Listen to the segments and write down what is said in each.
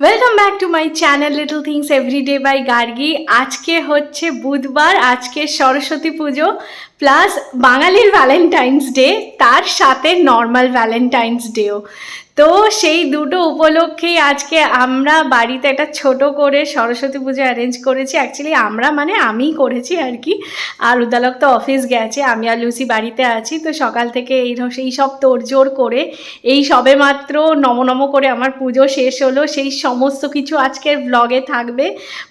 Welcome back to my channel little things everyday by Gargi আজকে হচ্ছে বুধবার, আজকে সরস্বতী পুজো প্লাস বাঙালির ভ্যালেন্টাইন্স ডে তার সাথে নর্মাল ভ্যালেন্টাইন্স ডেও তো সেই দুটো উপলক্ষেই আজকে আমরা বাড়িতে একটা ছোট করে সরস্বতী পুজো অ্যারেঞ্জ করেছি। অ্যাকচুয়ালি আমরা মানে আমিই করেছি আর কি। আর উদালক তো অফিস গেছে, আমি আর লুসি বাড়িতে আছি। তো সকাল থেকে এই সেই সব তোড়জোড় করে, এই সবে মাত্র নমনম করে আমার পুজো শেষ হলো। সেই সমস্ত কিছু আজকের ব্লগে থাকবে।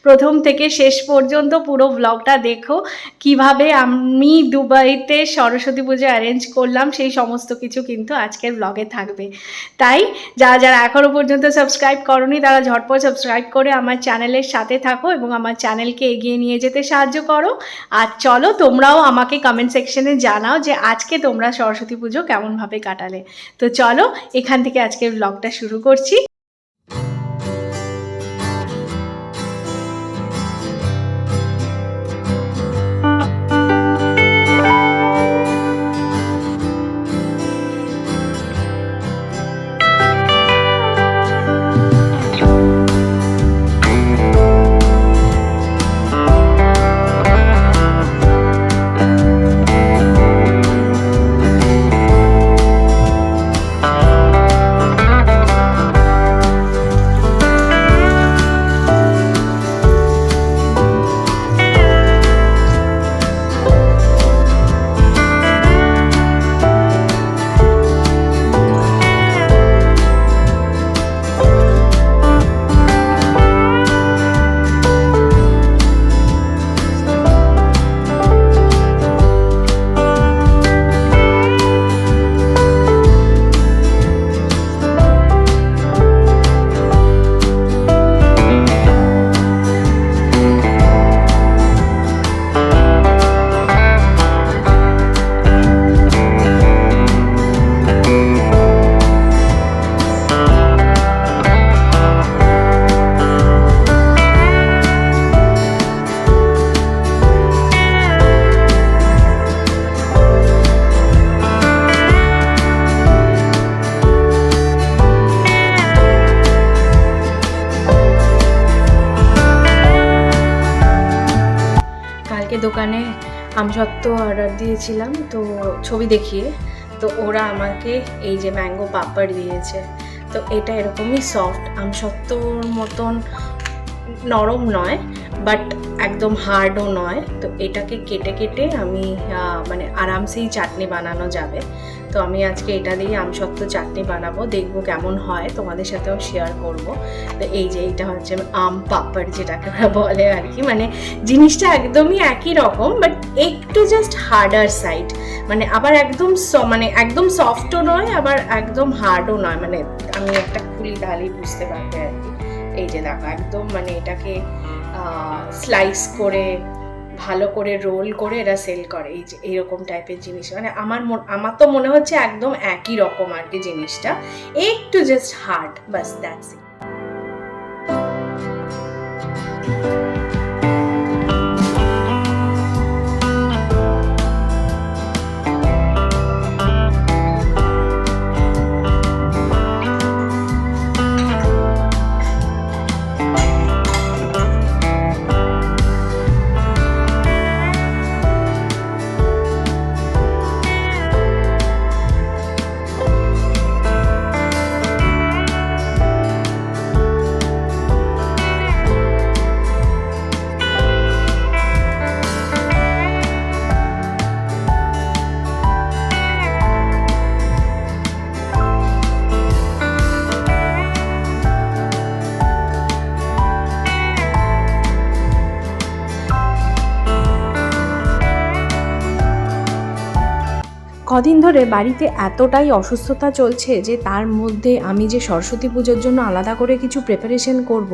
প্রথম থেকে শেষ পর্যন্ত পুরো ব্লগটা দেখো। কীভাবে আমি দুবাইতে সরস্বতী পুজো অ্যারেঞ্জ করলাম, সেই সমস্ত কিছু কিন্তু আজকের ব্লগে থাকবে। তাই যারা যারা এখনও পর্যন্ত সাবস্ক্রাইব করনি, তারা ঝটপট সাবস্ক্রাইব করে আমার চ্যানেলের সাথে থাকো এবং আমার চ্যানেলকে এগিয়ে নিয়ে যেতে সাহায্য করো। আর চলো তোমরাও আমাকে কমেন্ট সেকশনে জানাও যে আজকে তোমরা সরস্বতী পুজো কেমনভাবে কাটালে। তো চলো এখান থেকে আজকের ব্লগটা শুরু করছি। আমসত্ত্ব অর্ডার দিয়েছিলাম, তো ছবি দেখিয়ে, তো ওরা আমাকে এই যে ম্যাঙ্গো পাপড় দিয়েছে। তো এটা এরকমই সফট আমসত্ত্বর মতন নরম নয় বাট একদম হার্ডও নয়। তো এটাকে কেটে কেটে আমি মানে আরামসেই চাটনি বানানো যাবে। তো আমি আজকে এটা দিয়ে আমসত্ত্ব চাটনি বানাবো। দেখব কেমন হয়। তোমাদের সাথেও শেয়ার করব। তো এই যে এটা হচ্ছে আম পাপড় যেটাকে বলে আর কি। মানে জিনিসটা একদমই একই রকম বাট একটু জাস্ট হার্ডার সাইড মানে আবার একদম মানে একদম সফটও নয়, আবার একদম হার্ডও নয়। মানে আমি একটা খুলি তাহলেই বুঝতে পারবে আর কি। এই যে দেখো, একদম মানে এটাকে স্লাইস করে, ভালো করে রোল করে এরা সেল করে। এই যে, এইরকম টাইপের জিনিস। মানে আমার আমার তো মনে হচ্ছে একদম একই রকম আর কি জিনিসটা। একটু জাস্ট হার্ড বাস দ্যাটস ইট কদিন ধরে বাড়িতে এতটাই অসুস্থতা চলছে যে তার মধ্যে আমি যে সরস্বতী পুজোর জন্য আলাদা করে কিছু প্রিপারেশন করব,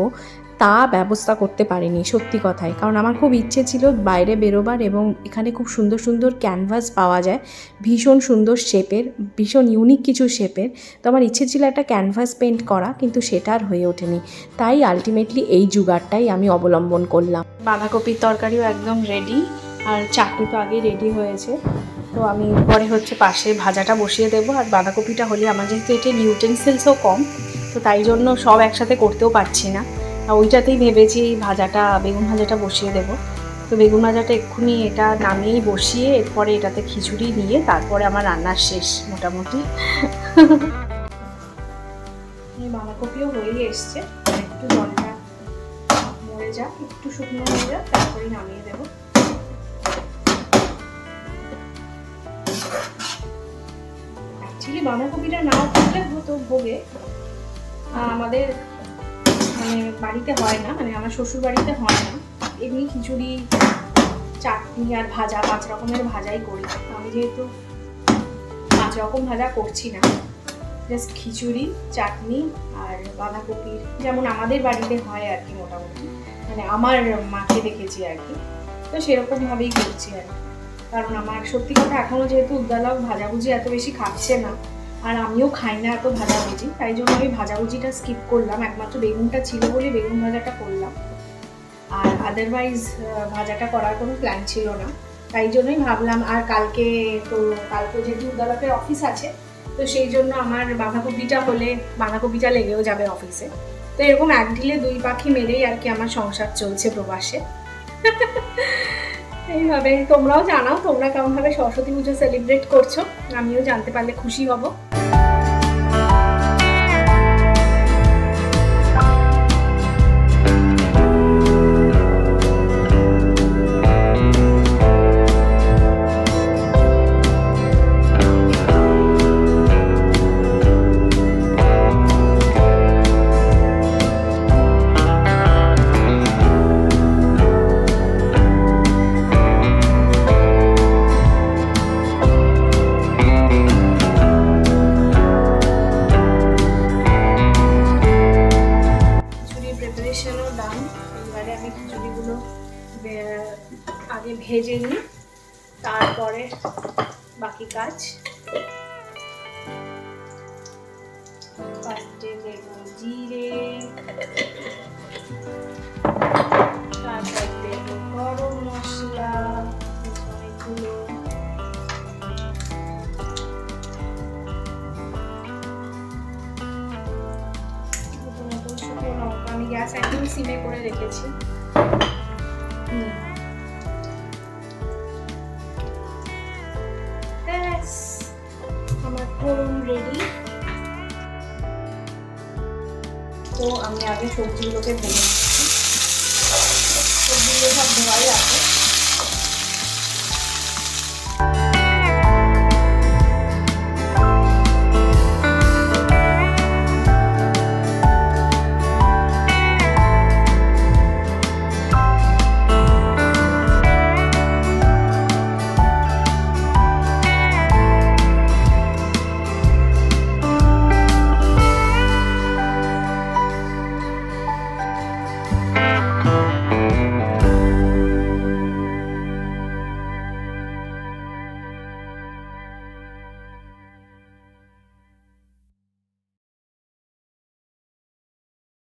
তা ব্যবস্থা করতে পারিনি সত্যি কথাই কারণ আমার খুব ইচ্ছে ছিল বাইরে বেরোবার এবং এখানে খুব সুন্দর সুন্দর ক্যানভাস পাওয়া যায়, ভীষণ সুন্দর শেপের ভীষণ ইউনিক কিছু শেপের তো আমার ইচ্ছে ছিল একটা ক্যানভাস পেন্ট করা, কিন্তু সেটা আর হয়ে ওঠেনি। তাই আলটিমেটলি এই জুগারটাই আমি অবলম্বন করলাম। বাঁধাকপির তরকারিও একদম রেডি আর চাটনি তো আগেই রেডি হয়েছে। তো আমি পরে হচ্ছে পাশে ভাজাটা বসিয়ে দেবো আর বাঁধাকপিটা হলে আমার যেহেতু এটা ইউটেন্সিলসও কম, তো তাই জন্য সব একসাথে করতেও পারছি না। ওইটাতেই ভেবেছি ভাজাটা, বেগুন ভাজাটা বসিয়ে দেবো। তো বেগুন ভাজাটা এক্ষুনি এটা নামিয়েই বসিয়ে এরপরে এটাতে খিচুড়ি নিয়ে তারপরে আমার রান্নার শেষ মোটামুটি। বাঁধাকপিও হয়ে এসছে। একটু জলটা মরে যাক, একটু শুকনো হয়ে যাক তারপরে নামিয়ে দেবো। অ্যাকচুয়ালি বাঁধাকপিটা নাও থাকলে হতো ভোগে। আমাদের মানে বাড়িতে হয় না মানে আমার শ্বশুর বাড়িতে হয় না। এমনি খিচুড়ি, চাটনি আর ভাজা, পাঁচ রকমের ভাজাই করি। আমি যেহেতু পাঁচ রকম ভাজা করছি না জাস্ট খিচুড়ি, চাটনি আর বাঁধাকপির যেমন আমাদের বাড়িতে হয় আর কি মোটামুটি। মানে আমার মাকে দেখেছি আর কি। তো সেরকমভাবেই করছি আর কি। কারণ আমার সত্যি কথা এখনও যেহেতু উদ্দালক ভাজাভুজি এত বেশি খাচ্ছে না, আর আমিও খাই না এত ভাজাভুজি, তাই জন্য আমি ভাজাভুজিটা স্কিপ করলাম। একমাত্র বেগুনটা ছিল বলে বেগুন ভাজাটা করলাম। আর আদারওয়াইজ ভাজাটা করার কোনো প্ল্যান ছিল না। তাই জন্যই ভাবলাম, আর কালকে তো কালকে যেহেতু উদ্দালকের অফিস আছে, তো সেই জন্য আমার বাঁধাকপিটা হলে বাঁধাকপিটা লেগেও যাবে অফিসে তো এরকম এক ঢিলে দুই পাখি মেরেই আর কি আমার সংসার চলছে প্রবাসে। এইভাবে তোমরাও জানাও তোমরা কেমনভাবে সরস্বতী পুজো সেলিব্রেট করছ আমিও জানতে পারলে খুশি হব। আগে ভেজে নিই তারপরে বাকি কাজ। ফার্স্টে দেবো জিরে, তারপর দেবো গরম মশলা অনেকগুলো গ্যাস একদম সিমে করে রেখেছি। সবজিগুলোকে ভেজে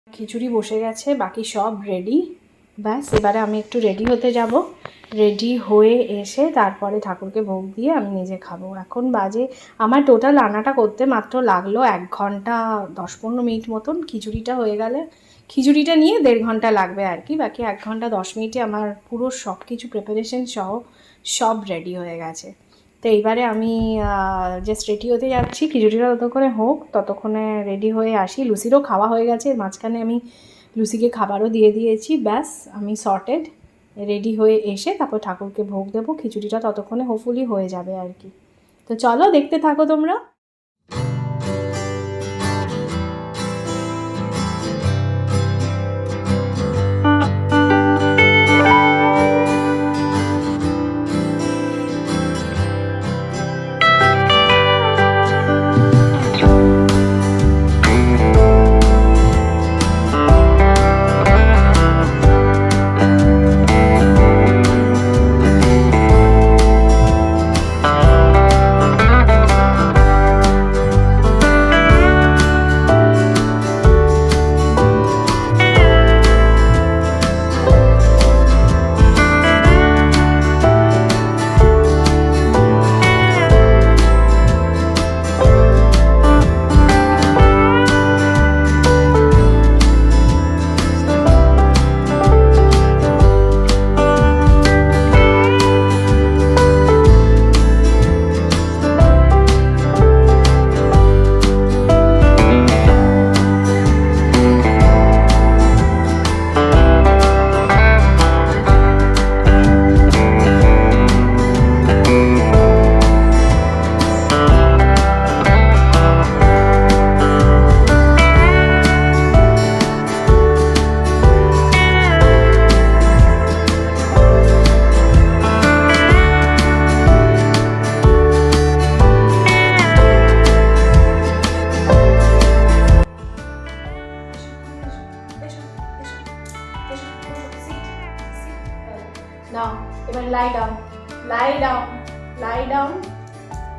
খিচুড়ি বসে গেছে বাকি সব রেডি ব্যাস, এবারে আমি একটু রেডি হতে যাব। রেডি হয়ে এসে তারপরে ঠাকুরকে ভোগ দিয়ে আমি নিজে খাব। এখন বাজে, আমার টোটাল রান্নাটা করতে মাত্র লাগল এক ঘণ্টা দশ পনেরো মিনিট মতন, খিচুড়িটা হয়ে গেলে। খিচুড়িটা নিয়ে দেড় ঘণ্টা লাগবে আর কি, বাকি এক ঘণ্টা দশ মিনিটে আমার পুরো সব কিছু প্রিপারেশন সহ সব রেডি হয়ে গেছে। তো এইবারে আমি জাস্ট রেডি হতে যাচ্ছি। খিচুড়িটা ততক্ষণে হোক, ততক্ষণে রেডি হয়ে আসি। লুসিরও খাওয়া হয়ে গেছে, মাঝখানে আমি লুসিকে খাবারও দিয়ে দিয়েছি, ব্যাস, আমি সর্টেড রেডি হয়ে এসে তারপর ঠাকুরকে ভোগ দেবো, খিচুড়িটা ততক্ষণে হোপফুলি হয়ে যাবে আর কি। তো চলো দেখতে থাকো তোমরা।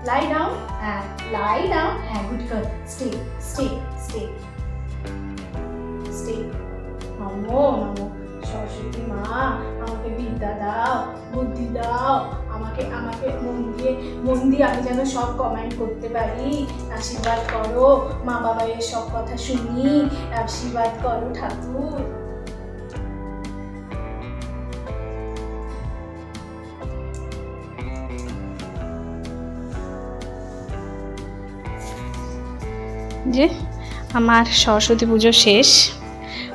লাই ডাউন হ্যাঁ লাই ডাউন হ্যাঁ good girl stay stay stay stay নমো নমো সরস্বতী মা আমাকে বিদ্যা দাও, বুদ্ধি দাও। আমাকে আমাকে মন দিয়ে মন দিয়ে আমি যেন সব কমেন্ট করতে পারি। আশীর্বাদ করো মা বাবার সব কথা শুনি। আশীর্বাদ করো ঠাকুর। যে আমার সরস্বতী পুজো শেষ।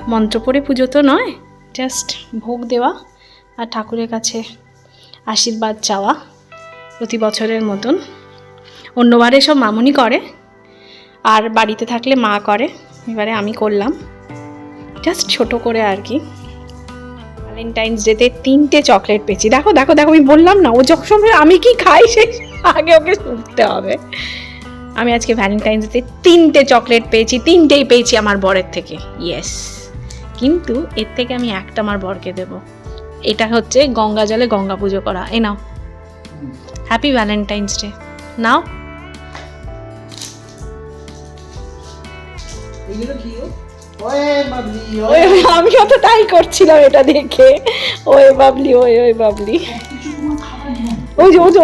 মন্ত্র পড়ে পুজো তো নয় জাস্ট ভোগ দেওয়া আর ঠাকুরের কাছে আশীর্বাদ চাওয়া প্রতি বছরের মতন। অন্যবারে সব মামুনি করে, আর বাড়িতে থাকলে মা করে। এবারে আমি করলাম। জাস্ট ছোট করে আর কি। ভ্যালেন্টাইন্স ডেতে তিনটে চকলেট পেয়েছি। দেখো দেখো দেখো, আমি বললাম না, ও যখন আমি কি খাই? সে আগে ওকে শুনতে হবে। আমি আজকে ভ্যালেন্টাইন্স ডেতে তিনটে চকলেট পেয়েছি তিনটেই পেয়েছি আমার বরের থেকে। ইয়েস কিন্তু এর থেকে আমি একটা আমার বরকে দেব। এটা হচ্ছে গঙ্গা জলে গঙ্গা পুজো করা। এ নাও। হ্যাপি ভ্যালেন্টাইন্স ডে নাও। আমি কি গো? ওয়ে বাবলি, ওই ওয়ে। আমিও তো তাই করছিলাম এটা দেখে। ওয়ে বাবলি ওই ওয়ে বাবলি। ওই যে ওই যে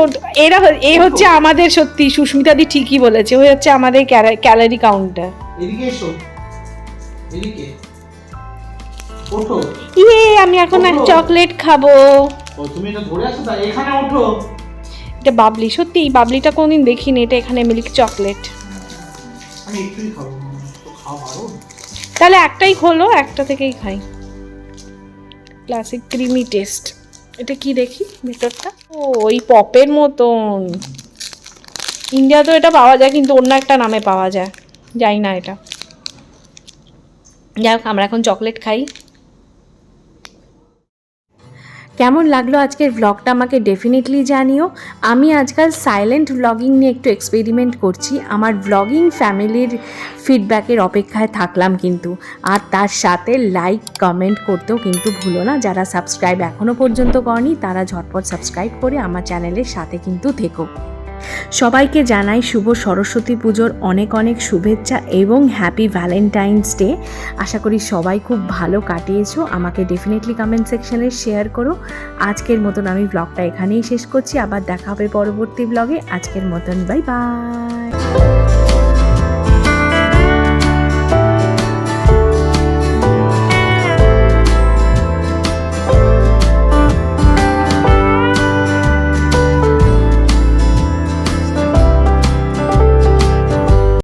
এরা এ হচ্ছে আমাদের সত্যি সুস্মিতা দি ঠিকই বলেছে ওই হচ্ছে আমাদের ক্যালারি কাউন্টার। এদিকে এসো। এদিকে। ওঠো। ইয়ে আমি এখন এক চকলেট খাব। ও তুমি এটা ধরে আছো তাই? এখানে ওঠো। এটা বাবলি সত্যি এই বাবলিটা কোনদিন দেখিনি এটা এখানে মিল্ক চকলেট। আমি একটুই খাব। তো তাহলে একটাই খোলো একটা থেকেই খাই। ক্লাসিক ক্রিমি টেস্ট এটা কি দেখি ভেতরটা? ও, ওই পপের মতন। ইন্ডিয়াতেও এটা পাওয়া যায়, কিন্তু অন্য একটা নামে পাওয়া যায়। যাই না এটা। যাই হোক, আমরা এখন চকলেট খাই। কেমন লাগল আজকের ব্লগটা আমাকে ডেফিনেটলি জানিও। আমি আজকাল সাইলেন্ট ব্লগিং নিয়ে একটু এক্সপেরিমেন্ট করছি। আমার ব্লগিং ফ্যামিলির ফিডব্যাকের অপেক্ষায় থাকলাম কিন্তু। আর তার সাথে লাইক কমেন্ট করতেও কিন্তু ভুলো না। যারা সাবস্ক্রাইব এখনও পর্যন্ত করনি, তারা ঝটপট সাবস্ক্রাইব করে আমার চ্যানেলের সাথে কিন্তু থেকো। সবাইকে জানাই শুভ সরস্বতী পুজোর অনেক অনেক শুভেচ্ছা এবং হ্যাপি ভ্যালেন্টাইন্স ডে আশা করি সবাই খুব ভালো কাটিয়েছো। আমাকে ডেফিনেটলি কমেন্ট সেকশানে শেয়ার করো। আজকের মতন আমি ব্লগটা এখানেই শেষ করছি। আবার দেখা হবে পরবর্তী ব্লগে আজকের মতন বাই বাই